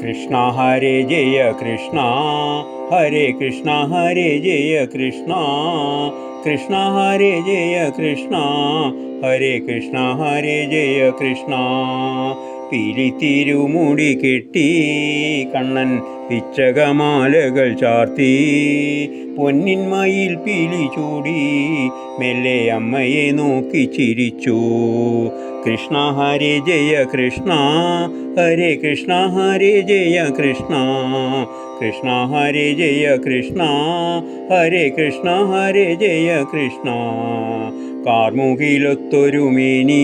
കൃഷ്ണ ഹരേ ജയ കൃഷ്ണ. ഹരേ കൃഷ്ണ ഹരേ ജയ കൃഷ്ണ. കൃഷ്ണ ഹരേ ജയ കൃഷ്ണ. ഹരേ കൃഷ്ണ ഹരേ ജയ കൃഷ്ണ. പിരിത്തിരുമുടി കെട്ടി കണ്ണൻ പിച്ചകമാലകൾ ചാർത്തി. പൊന്നിന്മയിൽ പിലി ചൂടി മെല്ലെ അമ്മയെ നോക്കി ചിരിച്ചു. കൃഷ്ണ ഹരേ ജയ കൃഷ്ണ ഹരേ കൃഷ്ണ ഹരേ ജയ കൃഷ്ണ. കൃഷ്ണ ഹരേ ജയ കൃഷ്ണ ഹരേ കൃഷ്ണ ഹരേ ജയ കൃഷ്ണ. കാർമുകിലൊത്തൊരു മേനി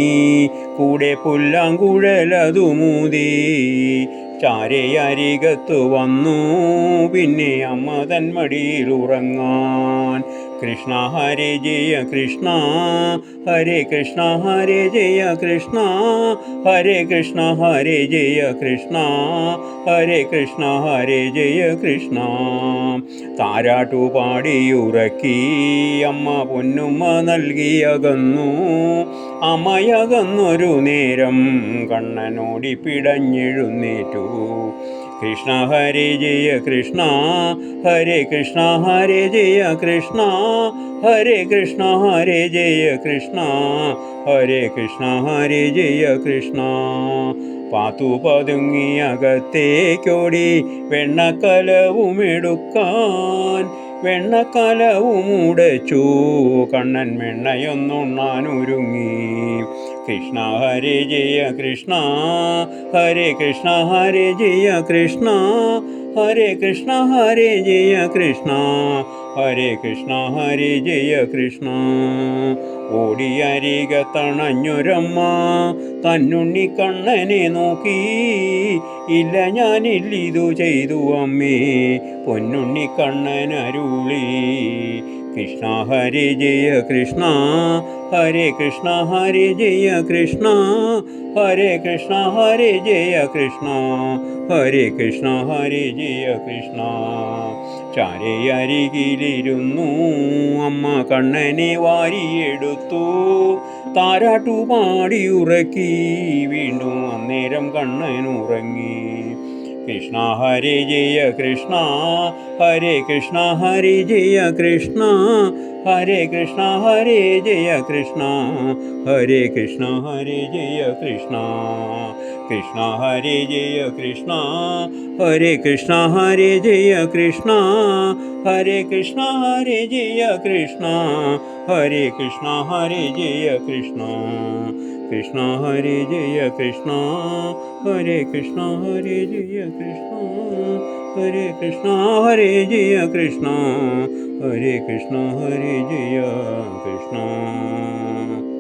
കൂടെ പുല്ലാങ്കുഴലതു മൂതി ചാരയരികത്തു വന്നു. പിന്നെ അമ്മ തന്മടിയിൽ ഉറങ്ങാൻ. കൃഷ്ണ ഹരേ ജയ കൃഷ്ണ. ഹരേ കൃഷ്ണ ഹരേ ജയ കൃഷ്ണ. ഹരേ കൃഷ്ണ ഹരേ ജയ കൃഷ്ണ. ഹരേ കൃഷ്ണ ഹരേ ജയ കൃഷ്ണ. താരാട്ടു പാടിയുറക്കി അമ്മ പൊന്നുമ്മ നൽകിയകന്നു അമ്മയകന്നൊരു നേരം കണ്ണനോടി പിടഞ്ഞെഴുന്നേറ്റു. കൃഷ്ണ ഹരേ ജയ കൃഷ്ണ ഹരേ കൃഷ്ണ ഹരേ ജയ കൃഷ്ണ ഹരേ കൃഷ്ണ ഹരേ ജയ കൃഷ്ണ ഹരേ കൃഷ്ണ ഹരേ ജയ കൃഷ്ണ. പാത്തു പതുങ്ങി അകത്തേക്കോടി വെണ്ണക്കലവും ഉടച്ചു കണ്ണൻ വെണ്ണയൊന്നുണ്ണാൻ ഒരുങ്ങി. കൃഷ്ണ ഹരേ ജയ കൃഷ്ണ. ഹരേ കൃഷ്ണ ഹരേ ജയ കൃഷ്ണ. ഹരേ കൃഷ്ണ ഹരേ ജയ കൃഷ്ണ. ഹരേ കൃഷ്ണ ഹരേ ജയ കൃഷ്ണ. ഓടിയരിക തണഞ്ഞൊരമ്മ. തന്നുണ്ണി കണ്ണനെ നോക്കി. ഇല്ല ഞാനില്ലിതു ചെയ്തു അമ്മേ. പൊന്നുണ്ണി കണ്ണൻ അരുളി. കൃഷ്ണ ഹരി ജയ കൃഷ്ണ. ഹരേ കൃഷ്ണ ഹരി ജയ കൃഷ്ണ. ഹരേ കൃഷ്ണ ഹരി ജയ കൃഷ്ണ. ഹരേ കൃഷ്ണ ഹരി ജയ കൃഷ്ണ. ചാരയരികിലിരുന്നു അമ്മ കണ്ണനെ വാരിയെടുത്തു. താരാട്ടു പാടിയുറക്കി വീണ്ടും അന്നേരം കണ്ണൻ ഉറങ്ങി കൃഷ്ണ ഹരി ജയ കൃഷ്ണ ഹരേ കൃഷ്ണ ഹരി ജയ കൃഷ്ണ ഹരേ കൃഷ്ണ ഹരേ ജയ കൃഷ്ണ ഹരേ കൃഷ്ണ ഹരേ ജയ കൃഷ്ണ കൃഷ്ണ ഹരേ ജയ കൃഷ്ണ ഹരേ കൃഷ്ണ ഹരേ ജയ കൃഷ്ണ हरे कृष्ण हरे जय कृष्ण हरे कृष्ण हरे जय कृष्ण कृष्ण हरे जय कृष्ण हरे कृष्ण हरे जय कृष्ण हरे कृष्ण हरे जय कृष्ण हरे कृष्ण हरे जय कृष्ण।